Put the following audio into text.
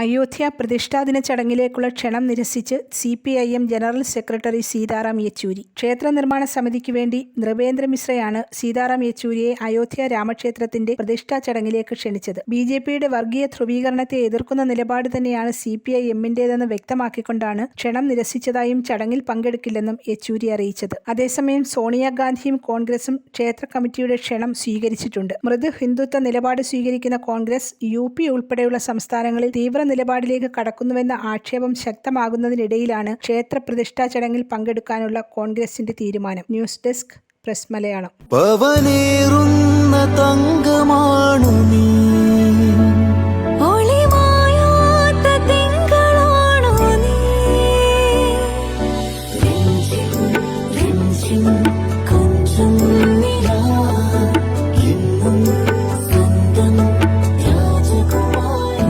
അയോധ്യ പ്രതിഷ്ഠാദിന ചടങ്ങിലേക്കുള്ള ക്ഷണം നിരസിച്ച് C P I M general secretary Sitaram Yechury. ക്ഷേത്ര നിർമ്മാണ സമിതിക്ക് വേണ്ടി നൃപേന്ദ്ര മിശ്രയാണ് സീതാറാം യെച്ചൂരിയെ അയോധ്യ രാമക്ഷേത്രത്തിന്റെ പ്രതിഷ്ഠാ ചടങ്ങിലേക്ക് ക്ഷണിച്ചത്. ബി ജെ പിയുടെ വർഗീയ ധ്രുവീകരണത്തെ എതിർക്കുന്ന നിലപാട് തന്നെയാണ് സി പി ഐ എമ്മിന്റേതെന്ന് വ്യക്തമാക്കിക്കൊണ്ടാണ് ക്ഷണം നിരസിച്ചതായും ചടങ്ങിൽ പങ്കെടുക്കില്ലെന്നും യെച്ചൂരി അറിയിച്ചത്. അതേസമയം സോണിയാഗാന്ധിയും കോൺഗ്രസും ക്ഷേത്ര കമ്മിറ്റിയുടെ ക്ഷണം സ്വീകരിച്ചിട്ടുണ്ട്. മൃദു ഹിന്ദുത്വ നിലപാട് സ്വീകരിക്കുന്ന കോൺഗ്രസ് യു പി ഉൾപ്പെടെയുള്ള സംസ്ഥാനങ്ങളിൽ തീവ്ര നിലപാടിലേക്ക് കടക്കുന്നുവെന്ന ആക്ഷേപം ശക്തമാകുന്നതിനിടയിലാണ് ക്ഷേത്ര പ്രതിഷ്ഠാ ചടങ്ങിൽ പങ്കെടുക്കാനുള്ള കോൺഗ്രസിന്റെ തീരുമാനം. News desk press Malayalam.